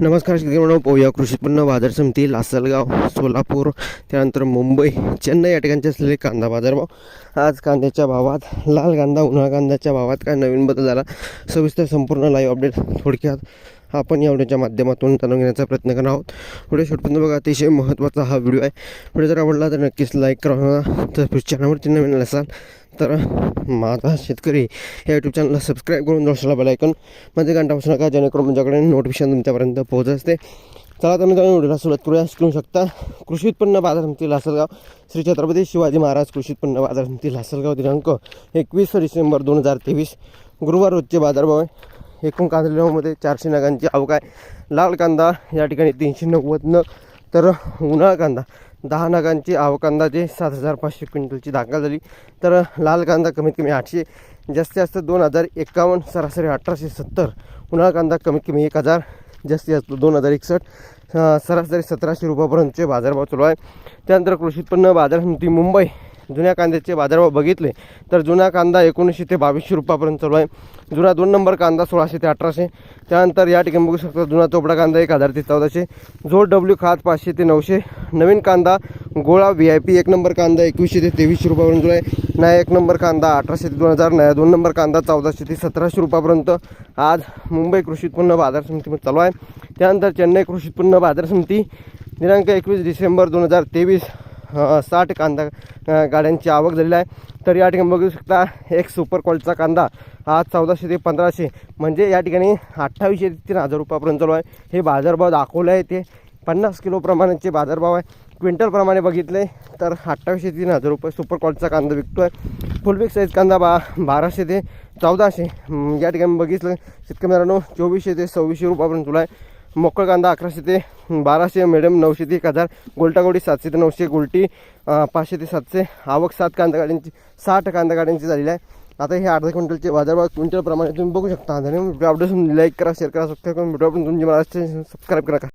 नमस्कार शेतकरी म्हणून पोया कृषी उत्पन्न बाजार समिती लासलगाव सोलापूर त्यानंतर मुंबई चेन्नई या ठिकाणचे असलेले कांदा बाजारभाव आज कांद्याच्या भावात लाल कांदा उन्हाळा कांद्याच्या भावात काय नवीन बदल झाला? सविस्तर संपूर्ण लाईव्ह अपडेट थोडक्यात आपण या व्हिडिओच्या माध्यमातून जाणून घेण्याचा प्रयत्न करणार आहोत. व्हिडिओ शेवटपर्यंत बघा अतिशय महत्त्वाचा हा व्हिडिओ आहे. व्हिडिओ जर आवडला तर नक्कीच लाईक करा. तर चॅनलवरती नवीन असाल तर माझा शेतकरी या यूट्यूब चॅनलला सबस्क्राईब करून जोडशाला बेलायकनमध्ये घंटा बसू नका जेणेकरून माझ्याकडे नोटिफिकेशन तुमच्यापर्यंत पोहोचत असते. चला तर मित्रांनो व्हिडिओला सुरुवात करूया. करू शकता कृषी उत्पन्न बाजार समिती लासलगाव. श्री छत्रपती शिवाजी महाराज कृषी उत्पन्न बाजार समिती लासलगाव दिनांक एकवीस डिसेंबर दोन हजार तेवीस. गुरुवार रोजचे बाजारभाव आहे. एकूण कांदा चारशे नगांची आवक आहे. लाल कांदा या ठिकाणी तीनशे नव्वद नग तर उन्हाळा कांदा दहा नगांची आवक अंदाजे सात हजार पाचशे क्विंटलची दाखल झाली. तर लाल कांदा कमीत कमी आठशे जास्तीत जास्त दोन हजार एकावन्न सरासरी अठराशे सत्तर. उन्हाळा कांदा कमीत कमी एक हजार जास्तीत जास्त दोन हजार एकसष्ट सरासरी सतराशे रुपयापर्यंतचे बाजारभाव चालू आहे. त्यानंतर कृषी उत्पन्न बाजार समिती मुंबई जुन्या कांद्याचे बाजारभाव बघितले तर जुना कांदा एकोणीसशे ते बावीसशे रुपयापर्यंत चालू आहे. जुना दोन नंबर कांदा सोळाशे ते अठराशे. त्यानंतर या ठिकाणी बघू शकता जुना चोपडा कांदा एक हजार ते चौदाशे. झोड डब्ल्यू खात पाचशे ते नऊशे. नवीन कांदा गोळा व्ही आय पी एक नंबर कांदा एकवीसशे ते तेवीसशे रुपयापर्यंत चालू आहे. नया एक नंबर कांदा अठराशे ते दोन हजार नया दोन नंबर कांदा चौदाशे ते सतराशे रुपयापर्यंत. आज मुंबई कृषी उत्पन्न बाजार समितीमध्ये चालू आहे. त्यानंतर चेन्नई कृषी उत्पन्न बाजार समिती दिनांक एकवीस डिसेंबर दोन हजार तेवीस. साठ कांदा गाड्यांची आवक झालेली आहे. तर या ठिकाणी बघू शकता एक सुपर क्वालिटीचा कांदा आज चौदाशे ते पंधराशे म्हणजे या ठिकाणी अठ्ठावीसशे ते तीन हजार रुपयापर्यंत चालू आहे. हे बाजारभाव दाखवले आहे ते. पन्नास किलोप्रमाणेचे बाजारभाव आहे. क्विंटलप्रमाणे बघितले तर अठ्ठावीसशे तीन हजार रुपये सुपर क्वालिटीचा कांदा विकतो आहे फुलबिक साईज कांदा बा बाराशे ते चौदाशे या ठिकाणी बघितलं शेतकरी मित्रांनो चोवीसशे ते सव्वीसशे रुपयापर्यंत तुला आहे. मोकळ कांदा अकराशे ते बाराशे मिडियम नऊशे ते एक हजार गोलटागोडी सातशे ते नऊशे गोलटी पाचशे ते सातशे आवक सात कांदा गाड्यांची साठ कांदा गाड्यांची झालेली आहे. आता हे अर्धा क्विंटलचे बाजारभाव क्विंटलप्रमाणे तुम्ही बघू शकता. धन्यवाद. व्हिडिओ आवडून लाईक करा शेअर करा सबस्क्राईब करून व्हिडिओ पण तुमची मला सबस्क्राईब करा.